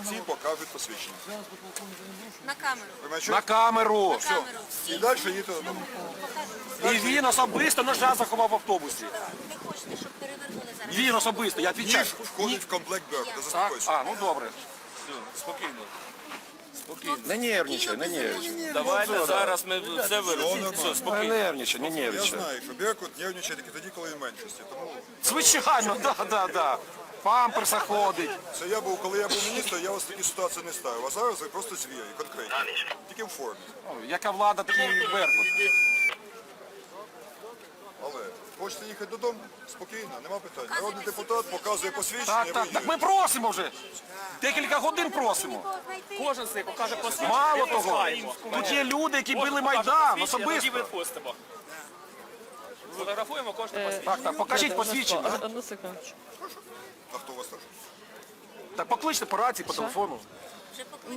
покажуть посвідчення. На камеру. Ви мене На чуєте? камеру. На камеру. І Всі. далі їдете додому. І він особисто ножа заховав в автобусі. Не хочете, щоб перевернули зараз. Він особисто, я відвічаю. Ніж входить в комплект Беркута, Так? заспокойся. А, ну добре. Спокійно. Не нервничай, не нервничай. Давайте зараз ми все вирішимо. нормально. Все, Не спокійно. нервничай, не Я нервничай. знаю, що Беркут нервничає тільки тоді, коли він в меншості. Тому Звичайно, да, да, да. Памперса ходить. це я був, коли я був міністром, я вас такі ситуації не ставив. А зараз ви просто звірі, конкретні. Тільки в формі. О, Яка влада, такий і Беркут. Але хочете їхати додому? Спокійно, нема питань. Народний депутат показує посвідчення, Так, ви так, так ми їдете. просимо вже. Декілька годин просимо. Кожен з них покаже посвідчення. Мало того, тут є люди, які били Майдан особисто. Фотографуємо кожне посвідчення. Так, так, покажіть посвідчення. Одну секундочку. А хто у вас так? Так покличте по рації, по телефону.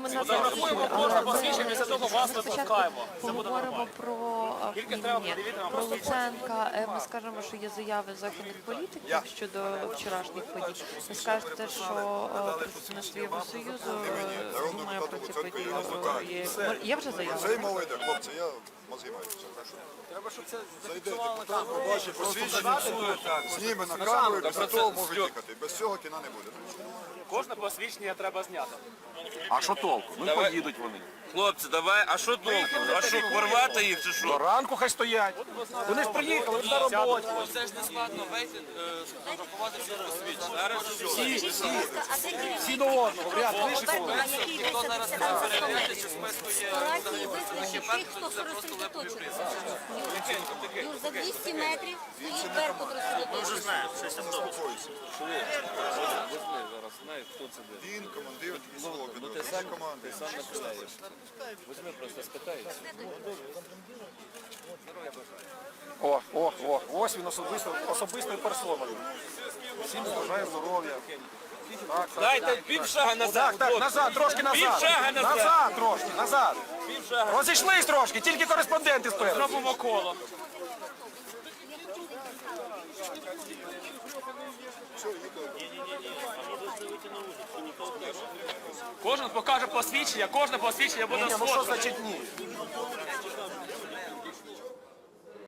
Фотографуємо кожне посвідчення, після того вас не пускаємо. Це буде поговоримо нормально. про а, Тільки треба ні, подивитися на про. Луценка. Е, Ми скажемо, що є заяви західних політиків щодо вчорашніх подій. Ви скажете, що е, представництво Євросоюзу е, Народний думає депутат про Є, є вже заява? Це мова йде, хлопці, я займаюся. Треба, щоб це Зайде депутат, побачить посвідчення, зніме на камеру, і після того може їхати. Без цього кіна не буде. Кожне посвідчення треба зняти. А що толку? Ну Давай. поїдуть вони. Хлопці, давай, а що толку? А що, порвати їх чи До що? ранку хай стоять. Вони ж приїхали на роботі. Це ж не складно, вийти, сфотографувати всі посвідчення. Всі, до одного, в ряд вийшли коло. а який висадився там за тих, хто. Юр, за 200 метрів стоїть Беркут. Заспокойся. Зараз знаєш, хто це де. Він командир військового Ну ти підрозділу. сам, команди. ти сам написаєш. Візьми просто спитаєш. О, о, о, ось він особисто, особистою персоною. Всім бажаю здоров'я. Так, так, Дайте півшага назад. так, так, назад, трошки назад. Півшага назад. Назад трошки, назад. Півшага. Розійшлись трошки, тільки кореспонденти спереду. Зробимо коло. Кожен покаже посвідчення, кожне посвідчення буде Ні, ну що значить ні?